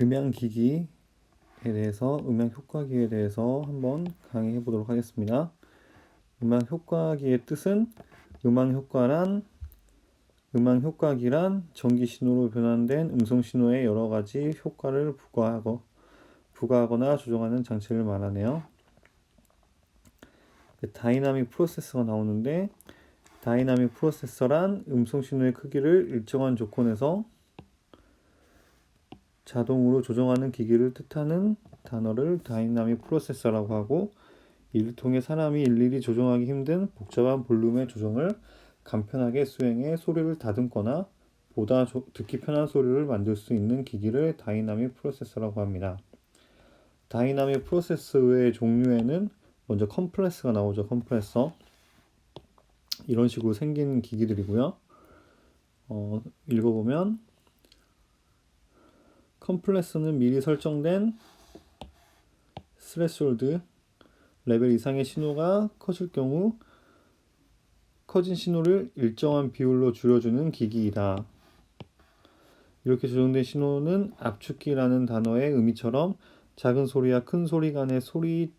음향기기에 대해서 음향 효과기에 대해서 한번 강의해 보도록 하겠습니다. 음향 효과기의 뜻은 음향 효과란 음향 효과기란 전기 신호로 변환된 음성 신호에 여러 가지 효과를 부과하고 부과하거나 조정하는 장치를 말하네요. 다이나믹 프로세서가 나오는데 다이나믹 프로세서란 음성 신호의 크기를 일정한 조건에서 자동으로 조정하는 기기를 뜻하는 단어를 다이나믹 프로세서라고 하고 이를 통해 사람이 일일이 조정하기 힘든 복잡한 볼륨의 조정을 간편하게 수행해 소리를 다듬거나 보다 듣기 편한 소리를 만들 수 있는 기기를 다이나믹 프로세서라고 합니다. 다이나믹 프로세서의 종류에는 먼저 컴프레스가 나오죠. 컴프레서 이런 식으로 생긴 기기들이고요. 어, 읽어보면 컴플레스는 미리 설정된 스레솔드 레벨 이상의 신호가 커질 경우 커진 신호를 일정한 비율로 줄여주는 기기이다. 이렇게 조정된 신호는 압축기라는 단어의 의미처럼 작은 소리와 큰 소리 간의 소리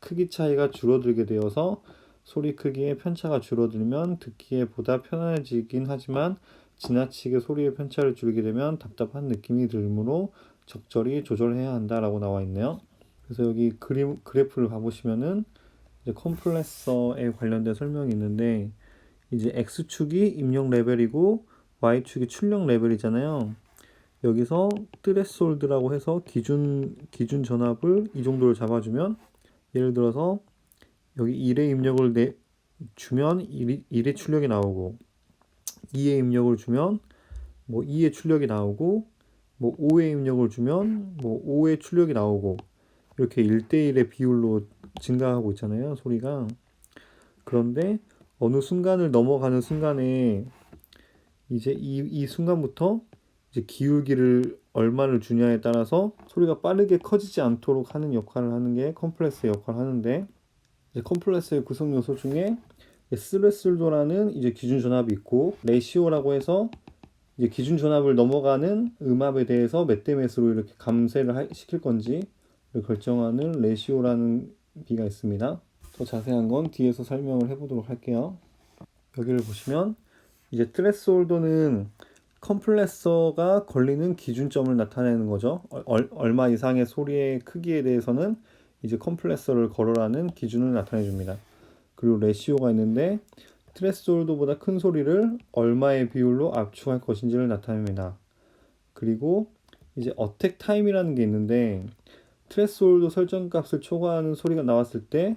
크기 차이가 줄어들게 되어서 소리 크기의 편차가 줄어들면 듣기에 보다 편안해지긴 하지만 지나치게 소리의 편차를 줄이게 되면 답답한 느낌이 들므로 적절히 조절해야 한다라고 나와 있네요. 그래서 여기 그림 그래프를 봐보시면은 이제 컴플레서에 관련된 설명이 있는데 이제 x축이 입력 레벨이고 y축이 출력 레벨이잖아요. 여기서 트레솔드라고 해서 기준 기준 전압을 이 정도를 잡아주면 예를 들어서 여기 1의 입력을 내 주면 1, 1의 출력이 나오고 2의 입력을 주면 뭐 2의 출력이 나오고 뭐 5의 입력을 주면 뭐 5의 출력이 나오고 이렇게 1대1의 비율로 증가하고 있잖아요 소리가. 그런데 어느 순간을 넘어가는 순간에 이제 이, 이 순간부터 이제 기울기를 얼마를 주냐에 따라서 소리가 빠르게 커지지 않도록 하는 역할을 하는 게 컴플렉스의 역할을 하는데 이제 컴플렉스의 구성 요소 중에 스레슬도라는 이제 기준 전압이 있고 레시오라고 해서 이제 기준 전압을 넘어가는 음압에 대해서 몇 대 몇으로 이렇게 감쇄를 시킬 건지 결정하는 레시오라는 비가 있습니다. 더 자세한 건 뒤에서 설명을 해보도록 할게요. 여기를 보시면 이제 트레스홀더는 컴플레서가 걸리는 기준점을 나타내는 거죠. 얼, 얼마 이상의 소리의 크기에 대해서는 이제 컴플레서를 걸어라는 기준을 나타내 줍니다. 그리고 레시오가 있는데 트레스홀드보다 큰 소리를 얼마의 비율로 압축할 것인지를 나타냅니다. 그리고 이제 어택 타임이라는 게 있는데 트레스홀드 설정값을 초과하는 소리가 나왔을 때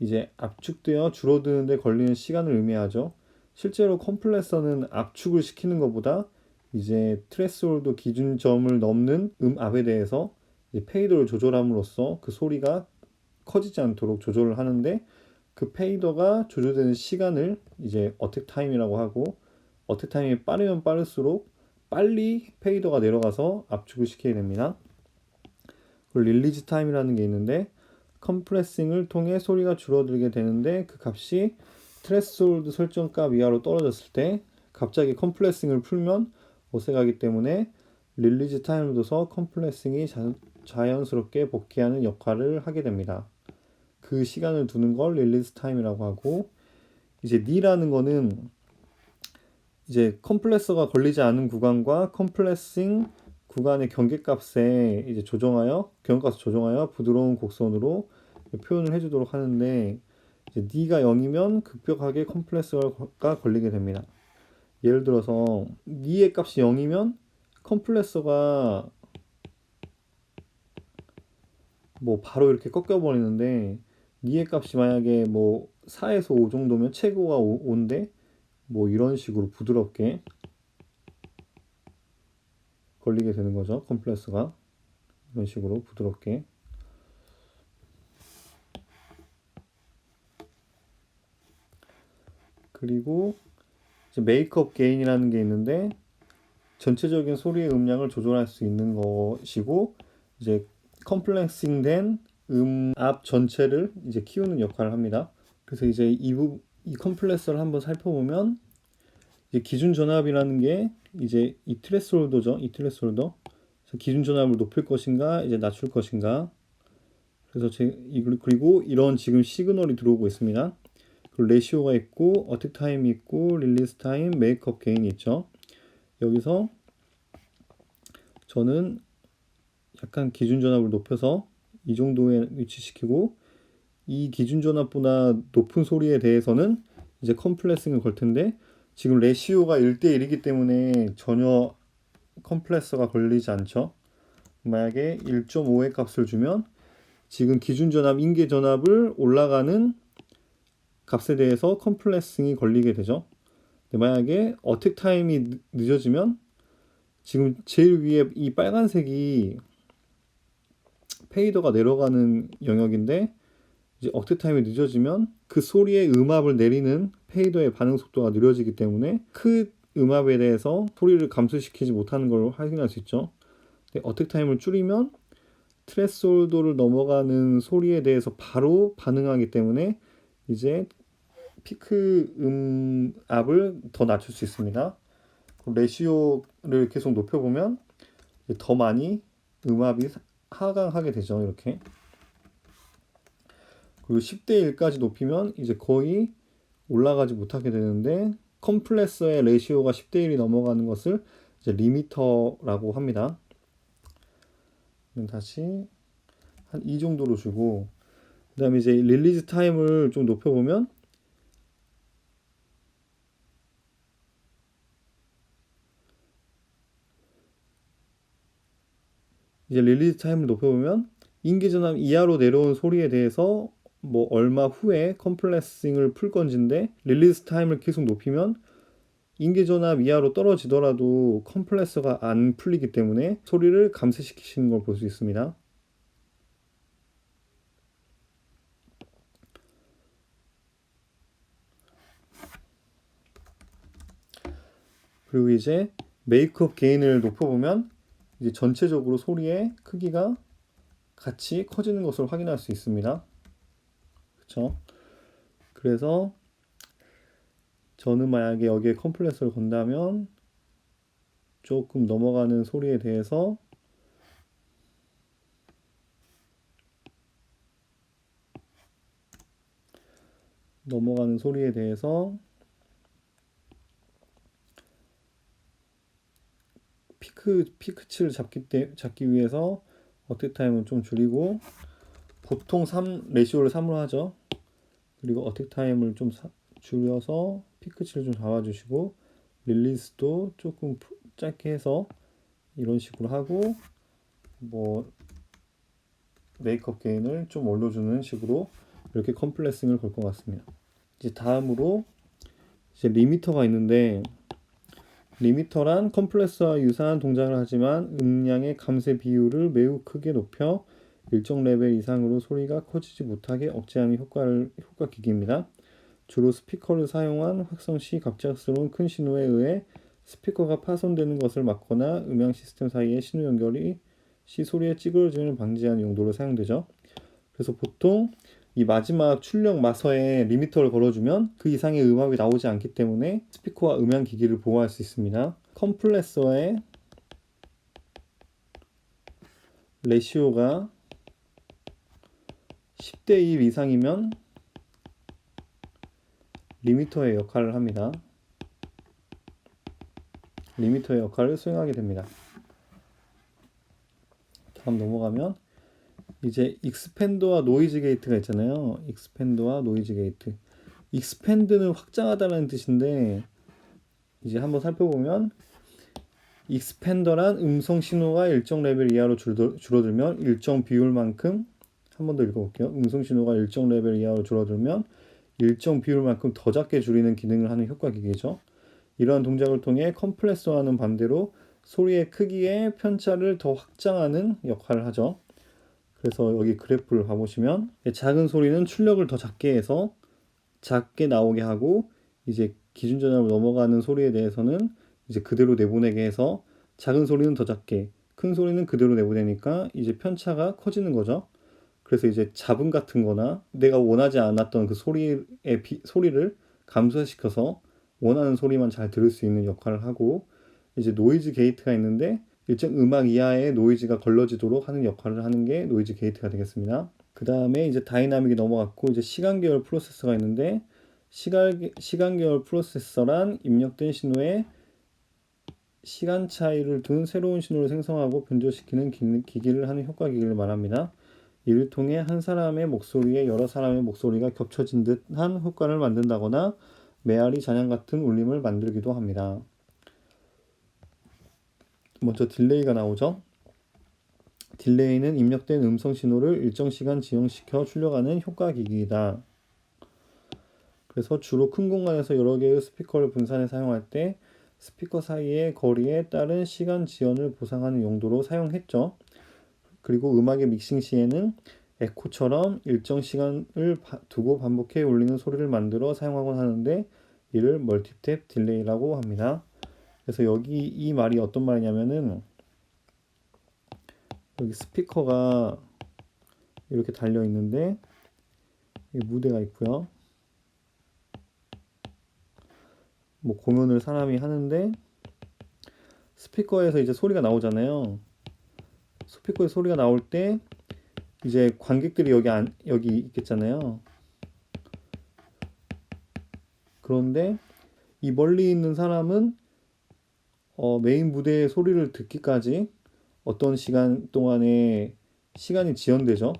이제 압축되어 줄어드는데 걸리는 시간을 의미하죠. 실제로 컴플레서는 압축을 시키는 것보다 이제 트레스홀드 기준점을 넘는 음압에 대해서 페이더를 조절함으로써 그 소리가 커지지 않도록 조절을 하는데 그 페이더가 조절되는 시간을 이제 어택 타임이라고 하고 어택 타임이 빠르면 빠를수록 빨리 페이더가 내려가서 압축을 시켜야 됩니다. 그리고 릴리즈 타임이라는 게 있는데 컴프레싱을 통해 소리가 줄어들게 되는데 그 값이 트레스홀드 설정값 이하로 떨어졌을 때 갑자기 컴프레싱을 풀면 어색하기 때문에 릴리즈 타임을 둬서 컴프레싱이 자연스럽게 복귀하는 역할을 하게 됩니다. 그 시간을 두는 걸 릴리스 타임이라고 하고 이제 니라는 거는 이제 컴플레서가 걸리지 않은 구간과 컴플레싱 구간의 경계값에 이제 조정하여 경계값을 조정하여 부드러운 곡선으로 표현을 해주도록 하는데 이제 니가 0이면 급격하게 컴플레서가 걸리게 됩니다. 예를 들어서 니의 값이 0이면 컴플레서가 뭐 바로 이렇게 꺾여 버리는데 니의 값이 만약에 뭐 4에서 5 정도면 최고가 5, 5인데 뭐 이런 식으로 부드럽게 걸리게 되는 거죠. 컴플렉스가 이런 식으로 부드럽게 그리고 이제 메이크업 게인이라는 게 있는데 전체적인 소리의 음량을 조절할 수 있는 것이고 이제 컴플렉싱된 음압 전체를 이제 키우는 역할을 합니다. 그래서 이제 이, 부, 이 컴플레서를 한번 살펴보면 이제 기준 전압이라는 게 이제 이 트레스홀더죠. 이 트레스홀더 기준 전압을 높일 것인가 이제 낮출 것인가 그래서 제 이- 그리고 이런 지금 시그널이 들어오고 있습니다. 그리고 레시오가 있고 어택 타임이 있고 릴리스 타임, 메이크업 게인이 있죠. 여기서 저는 약간 기준 전압을 높여서 이 정도에 위치시키고 이 기준 전압보다 높은 소리에 대해서는 이제 컴플레싱을 걸 텐데 지금 레시오가 1대1이기 때문에 전혀 컴플레서가 걸리지 않죠. 만약에 1.5의 값을 주면 지금 기준 전압, 인계 전압을 올라가는 값에 대해서 컴플레싱이 걸리게 되죠. 만약에 어택 타임이 늦- 늦어지면 지금 제일 위에 이 빨간색이 페이더가 내려가는 영역인데 이제 어택 타임이 늦어지면 그 소리의 음압을 내리는 페이더의 반응 속도가 느려지기 때문에 그 음압에 대해서 소리를 감소시키지 못하는 걸 확인할 수 있죠. 어택 타임을 줄이면 트레스홀더를 넘어가는 소리에 대해서 바로 반응하기 때문에 이제 피크 음압을 더 낮출 수 있습니다. 레시오를 계속 높여보면 더 많이 음압이 하강하게 되죠. 이렇게. 그리고 10대 1까지 높이면 이제 거의 올라가지 못하게 되는데 컴플레서의 레시오가 10대 1이 넘어가는 것을 이제 리미터라고 합니다. 다시 한 이 정도로 주고 그다음에 이제 릴리즈 타임을 좀 높여 보면 이제 릴리즈 타임을 높여 보면 인기 전압 이하로 내려온 소리에 대해서 뭐 얼마 후에 컴플레싱을 풀 건지인데 릴리즈 타임을 계속 높이면 인계 전압 이하로 떨어지더라도 컴플레서가 안 풀리기 때문에 소리를 감쇄시키시는 걸 볼 수 있습니다. 그리고 이제 메이크업 게인을 높여보면 이제 전체적으로 소리의 크기가 같이 커지는 것을 확인할 수 있습니다. 그렇죠? 그래서 저는 만약에 여기에 컴플레서를 건다면 조금 넘어가는 소리에 대해서 넘어가는 소리에 대해서 피크 피크치를 잡기 때 잡기 위해서 어택 타임을 좀 줄이고 보통 3 레시오를 3으로 하죠. 그리고 어택 타임을 좀 사- 줄여서 피크치를 좀 잡아주시고 릴리스도 조금 푸- 짧게 해서 이런 식으로 하고 뭐 메이크업 게인을 좀 올려주는 식으로 이렇게 컴플레싱을 걸 것 같습니다. 이제 다음으로 이제 리미터가 있는데 리미터란 컴플레서와 유사한 동작을 하지만 음량의 감쇄 비율을 매우 크게 높여 일정 레벨 이상으로 소리가 커지지 못하게 억제하는 효과를 효과 기기입니다. 주로 스피커를 사용한 확성 시 갑작스러운 큰 신호에 의해 스피커가 파손되는 것을 막거나 음향 시스템 사이의 신호 연결이 시 소리의 찌그러짐을 방지하는 용도로 사용되죠. 그래서 보통 이 마지막 출력 마서에 리미터를 걸어주면 그 이상의 음압이 나오지 않기 때문에 스피커와 음향 기기를 보호할 수 있습니다. 컴플레서의 레시오가 10대 1 이상이면 리미터의 역할을 합니다. 리미터의 역할을 수행하게 됩니다. 다음 넘어가면 이제 익스펜더와 노이즈 게이트가 있잖아요. 익스펜더와 노이즈 게이트. 익스펜드는 확장하다는 뜻인데 이제 한번 살펴보면 익스펜더란 음성 신호가 일정 레벨 이하로 줄더, 줄어들 면 일정 비율만큼 한 번 더 읽어볼게요. 음성 신호가 일정 레벨 이하로 줄어들면 일정 비율만큼 더 작게 줄이는 기능을 하는 효과 기계죠. 이러한 동작을 통해 컴프레서와는 반대로 소리의 크기의 편차를 더 확장하는 역할을 하죠. 그래서 여기 그래프를 봐보시면 작은 소리는 출력을 더 작게 해서 작게 나오게 하고 이제 기준 전압을 넘어가는 소리에 대해서는 이제 그대로 내보내게 해서 작은 소리는 더 작게 큰 소리는 그대로 내보내니까 이제 편차가 커지는 거죠. 그래서 이제 잡음 같은 거나 내가 원하지 않았던 그 소리의 비, 소리를 감소시켜서 원하는 소리만 잘 들을 수 있는 역할을 하고 이제 노이즈 게이트가 있는데 일정 음악 이하의 노이즈가 걸러지도록 하는 역할을 하는 게 노이즈 게이트가 되겠습니다. 그 다음에 이제 다이나믹이 넘어갔고 이제 시간 계열 프로세서가 있는데 시간 시간 계열 프로세서란 입력된 신호에 시간 차이를 둔 새로운 신호를 생성하고 변조시키는 기, 기기를 하는 효과 기기를 말합니다. 이를 통해 한 사람의 목소리에 여러 사람의 목소리가 겹쳐진 듯한 효과를 만든다거나 메아리 잔향 같은 울림을 만들기도 합니다. 먼저 딜레이가 나오죠. 딜레이는 입력된 음성 신호를 일정 시간 지연시켜 출력하는 효과 기기이다. 그래서 주로 큰 공간에서 여러 개의 스피커를 분산해 사용할 때 스피커 사이의 거리에 따른 시간 지연을 보상하는 용도로 사용했죠. 그리고 음악의 믹싱 시에는 에코처럼 일정 시간을 두고 반복해 울리는 소리를 만들어 사용하곤 하는데 이를 멀티탭 딜레이라고 합니다. 그래서 여기 이 말이 어떤 말이냐면은 여기 스피커가 이렇게 달려 있는데 무대가 있고요. 뭐 공연을 사람이 하는데 스피커에서 이제 소리가 나오잖아요. 스피커에 소리가 나올 때 이제 관객들이 여기 안, 여기 있겠잖아요. 그런데 이 멀리 있는 사람은 어, 메인 무대의 소리를 듣기까지 어떤 시간 동안에 시간이 지연되죠.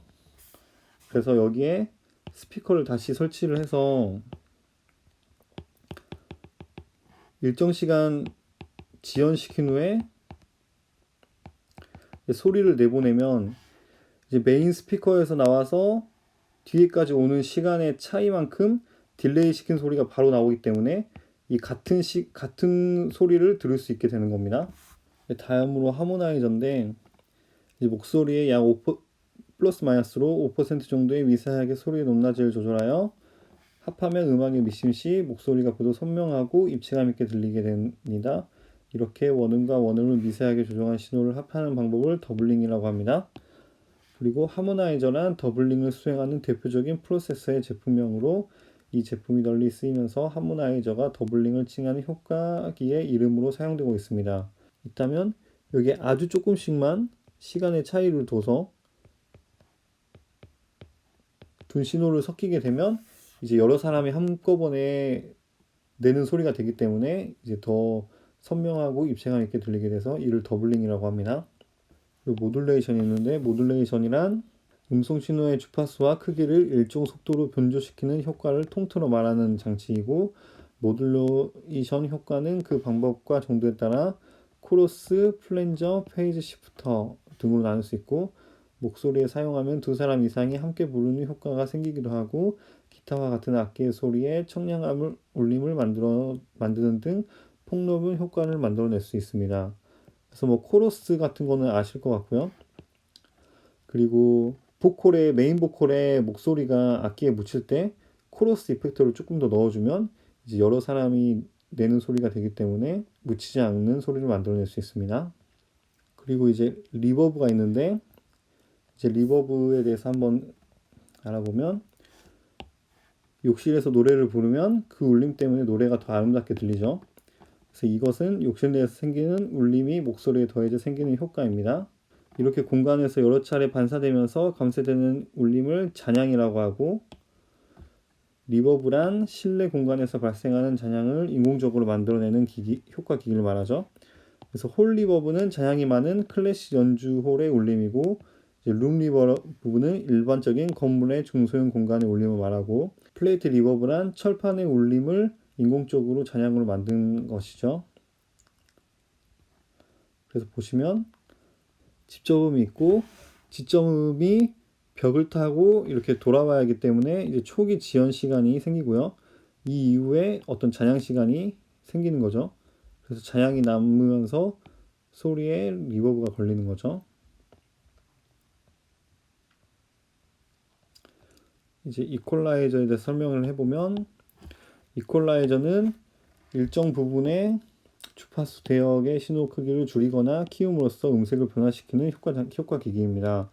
그래서 여기에 스피커를 다시 설치를 해서 일정 시간 지연시킨 후에 소리를 내보내면 이제 메인 스피커에서 나와서 뒤에까지 오는 시간의 차이만큼 딜레이 시킨 소리가 바로 나오기 때문에 이 같은 시 같은 소리를 들을 수 있게 되는 겁니다. 다음으로 하모나이저인데 목소리의 약 5, 플러스 마이너스로 5% 정도의 미세하게 소리의 높낮이를 조절하여 합하면 음악의 미심 시 목소리가 보다 선명하고 입체감 있게 들리게 됩니다. 이렇게 원음과 원음을 미세하게 조정한 신호를 합하는 방법을 더블링이라고 합니다. 그리고 하모나이저란 더블링을 수행하는 대표적인 프로세서의 제품명으로 이 제품이 널리 쓰이면서 하모나이저가 더블링을 칭하는 효과기의 이름으로 사용되고 있습니다. 있다면 여기에 아주 조금씩만 시간의 차이를 둬서 둔 신호를 섞이게 되면 이제 여러 사람이 한꺼번에 내는 소리가 되기 때문에 이제 더 선명하고 입체감 있게 들리게 돼서 이를 더블링이라고 합니다. 모듈레이션이 있는데 모듈레이션이란 음성 신호의 주파수와 크기를 일정 속도로 변조시키는 효과를 통틀어 말하는 장치이고 모듈레이션 효과는 그 방법과 정도에 따라 코러스, 플랜저, 페이지 시프터 등으로 나눌 수 있고 목소리에 사용하면 두 사람 이상이 함께 부르는 효과가 생기기도 하고 기타와 같은 악기의 소리에 청량함을 울림을 만들어 만드는 등 폭넓은 효과를 만들어낼 수 있습니다. 그래서 뭐 코러스 같은 거는 아실 것 같고요. 그리고 보컬의 메인 보컬의 목소리가 악기에 묻힐 때 코러스 이펙터를 조금 더 넣어주면 이제 여러 사람이 내는 소리가 되기 때문에 묻히지 않는 소리를 만들어낼 수 있습니다. 그리고 이제 리버브가 있는데 이제 리버브에 대해서 한번 알아보면 욕실에서 노래를 부르면 그 울림 때문에 노래가 더 아름답게 들리죠. 그래서 이것은 욕실 내에서 생기는 울림이 목소리에 더해져 생기는 효과입니다. 이렇게 공간에서 여러 차례 반사되면서 감쇄되는 울림을 잔향이라고 하고 리버브란 실내 공간에서 발생하는 잔향을 인공적으로 만들어내는 기기, 효과 기기를 말하죠. 그래서 홀 리버브는 잔향이 많은 클래식 연주 홀의 울림이고 룸 리버브는 일반적인 건물의 중소형 공간의 울림을 말하고 플레이트 리버브란 철판의 울림을 인공적으로 잔향으로 만든 것이죠. 그래서 보시면 집저음이 있고 지점음이 벽을 타고 이렇게 돌아와야 하기 때문에 이제 초기 지연 시간이 생기고요. 이 이후에 어떤 잔향 시간이 생기는 거죠. 그래서 잔향이 남으면서 소리에 리버브가 걸리는 거죠. 이제 이퀄라이저에 대해서 설명을 해보면 이퀄라이저는 일정 부분의 주파수 대역의 신호 크기를 줄이거나 키움으로써 음색을 변화시키는 효과, 효과 기기입니다.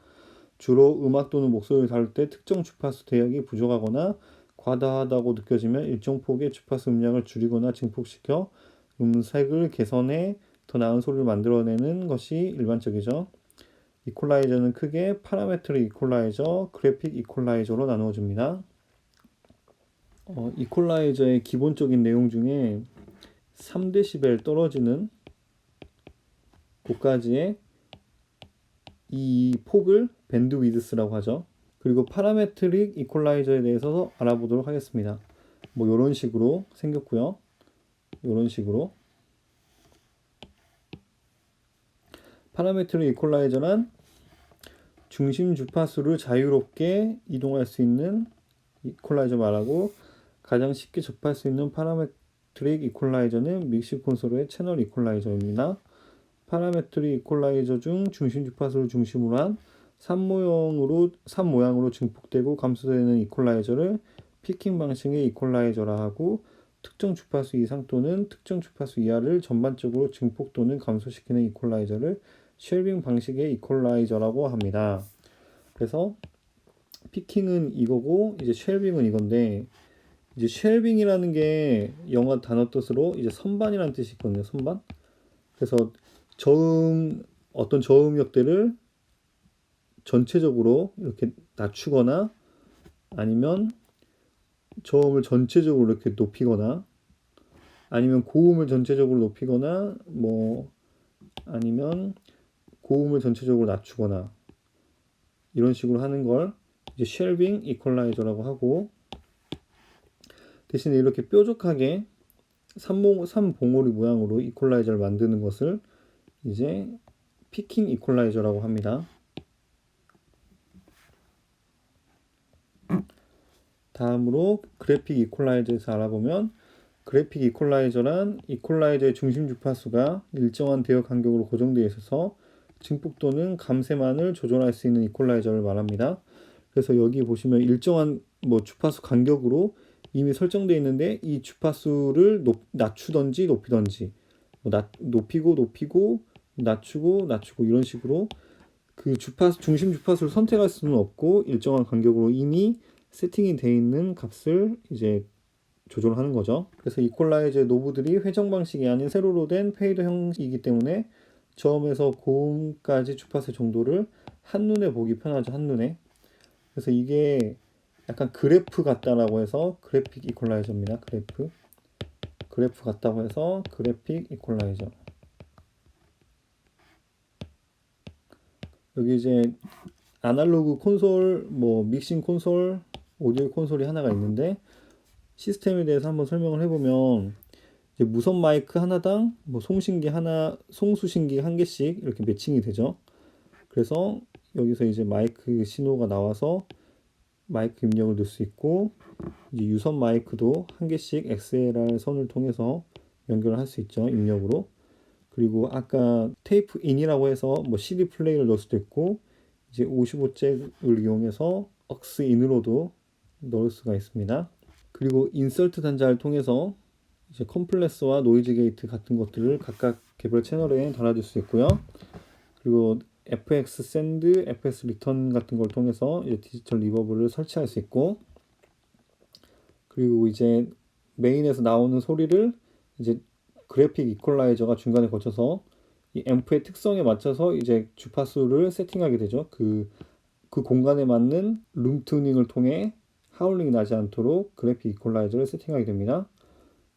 주로 음악 또는 목소리를 다룰 때 특정 주파수 대역이 부족하거나 과다하다고 느껴지면 일정 폭의 주파수 음량을 줄이거나 증폭시켜 음색을 개선해 더 나은 소리를 만들어내는 것이 일반적이죠. 이퀄라이저는 크게 파라메트릭 이퀄라이저, 그래픽 이퀄라이저로 나누어집니다. 어, 이퀄라이저의 기본적인 내용 중에 3dB 떨어지는 곳까지의 이 폭을 밴드 위드스라고 하죠. 그리고 파라메트릭 이퀄라이저에 대해서 알아보도록 하겠습니다. 뭐 이런 식으로 생겼고요. 이런 식으로 파라메트릭 이퀄라이저란 중심 주파수를 자유롭게 이동할 수 있는 이퀄라이저 말하고 가장 쉽게 접할 수 있는 파라메 트릭 이퀄라이저는 믹시 콘솔의 채널 이퀄라이저입니다. 파라메트릭 이퀄라이저 중 중심 주파수를 중심으로 한 3모형으로 3모양으로 증폭되고 감소되는 이퀄라이저를 피킹 방식의 이퀄라이저라 하고 특정 주파수 이상 또는 특정 주파수 이하를 전반적으로 증폭 또는 감소시키는 이퀄라이저를 쉘빙 방식의 이퀄라이저라고 합니다. 그래서 피킹은 이거고 이제 쉘빙은 이건데 이제 쉘빙이라는 게 영어 단어 뜻으로 이제 선반이라는 뜻이 있거든요. 선반. 그래서 저음 어떤 저음역대를 전체적으로 이렇게 낮추거나 아니면 저음을 전체적으로 이렇게 높이거나 아니면 고음을 전체적으로 높이거나 뭐 아니면 고음을 전체적으로 낮추거나 이런 식으로 하는 걸 이제 쉘빙 이퀄라이저라고 하고 대신에 이렇게 뾰족하게 삼봉, 삼봉오리 모양으로 이퀄라이저를 만드는 것을 이제 피킹 이퀄라이저라고 합니다. 다음으로 그래픽 이퀄라이저에서 알아보면 그래픽 이퀄라이저란 이퀄라이저의 중심 주파수가 일정한 대역 간격으로 고정되어 있어서 증폭 또는 감쇄만을 조절할 수 있는 이퀄라이저를 말합니다. 그래서 여기 보시면 일정한 뭐 주파수 간격으로 이미 설정되어 있는데 이 주파수를 높, 낮추던지 높이던지 뭐 낮, 높이고 높이고 낮추고 낮추고 이런 식으로 그 주파수 중심 주파수를 선택할 수는 없고 일정한 간격으로 이미 세팅이 되어 있는 값을 이제 조절하는 거죠. 그래서 이퀄라이저의 노브들이 회전 방식이 아닌 세로로 된 페이더 형이기 때문에 저음에서 고음까지 주파수 정도를 한눈에 보기 편하죠. 한눈에. 그래서 이게 약간 그래프 같다라고 해서 그래픽 이퀄라이저입니다. 그래프. 그래프 같다고 해서 그래픽 이퀄라이저. 여기 이제 아날로그 콘솔, 뭐 믹싱 콘솔, 오디오 콘솔이 하나가 있는데 시스템에 대해서 한번 설명을 해보면 이제 무선 마이크 하나당 뭐 송신기 하나, 송수신기 한 개씩 이렇게 매칭이 되죠. 그래서 여기서 이제 마이크 신호가 나와서 마이크 입력을 넣을 수 있고 이제 유선 마이크도 한 개씩 XLR 선을 통해서 연결을 할 수 있죠. 입력으로. 그리고 아까 테이프 인이라고 해서 뭐 CD 플레이를 넣을 수도 있고 이제 55잭을 이용해서 억스 인으로도 넣을 수가 있습니다. 그리고 인설트 단자를 통해서 이제 컴플레스와 노이즈 게이트 같은 것들을 각각 개별 채널에 달아줄 수 있고요. 그리고 FX 샌드, FX 리턴 같은 걸 통해서 디지털 리버브를 설치할 수 있고 그리고 이제 메인에서 나오는 소리를 이제 그래픽 이퀄라이저가 중간에 거쳐서 이 앰프의 특성에 맞춰서 이제 주파수를 세팅하게 되죠. 그, 그 공간에 맞는 룸 튜닝을 통해 하울링이 나지 않도록 그래픽 이퀄라이저를 세팅하게 됩니다.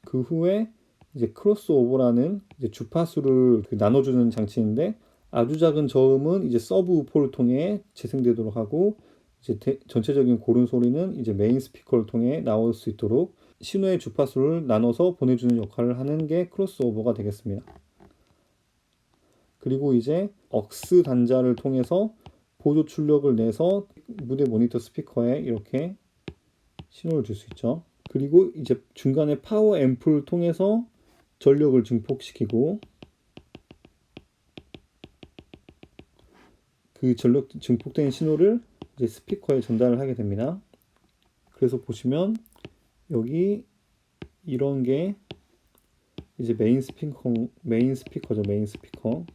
그 후에 이제 크로스오버라는 이제 주파수를 그 나눠주는 장치인데 아주 작은 저음은 이제 서브 우포를 통해 재생되도록 하고 이제 대, 전체적인 고른 소리는 이제 메인 스피커를 통해 나올 수 있도록 신호의 주파수를 나눠서 보내주는 역할을 하는 게 크로스오버가 되겠습니다. 그리고 이제 억스 단자를 통해서 보조 출력을 내서 무대 모니터 스피커에 이렇게 신호를 줄 수 있죠. 그리고 이제 중간에 파워 앰프를 통해서 전력을 증폭시키고 그 전력 증폭된 신호를 이제 스피커에 전달을 하게 됩니다. 그래서 보시면 여기 이런 게 이제 메인 스피커 메인 스피커죠 메인 스피커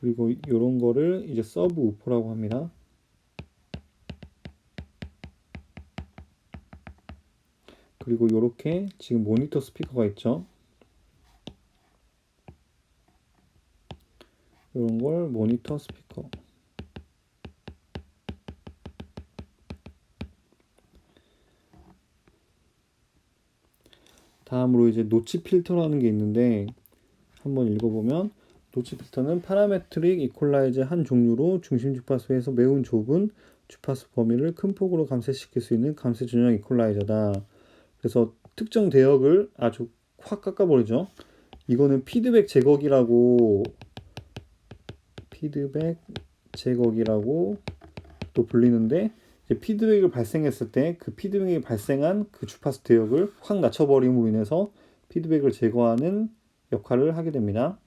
그리고 이런 거를 이제 서브 우퍼라고 합니다. 그리고 이렇게 지금 모니터 스피커가 있죠. 이런 걸 모니터 스피커. 다음으로 이제 노치 필터라는 게 있는데 한번 읽어보면 노치 필터는 파라메트릭 이퀄라이저 한 종류로 중심 주파수에서 매우 좁은 주파수 범위를 큰 폭으로 감쇄시킬 수 있는 감쇄 전용 이퀄라이저다. 그래서 특정 대역을 아주 확 깎아버리죠. 이거는 피드백 제거기라고 피드백 제거기라고 또 불리는데 피드백을 발생했을 때 그 피드백이 발생한 그 주파수 대역을 확 낮춰버림으로 인해서 피드백을 제거하는 역할을 하게 됩니다.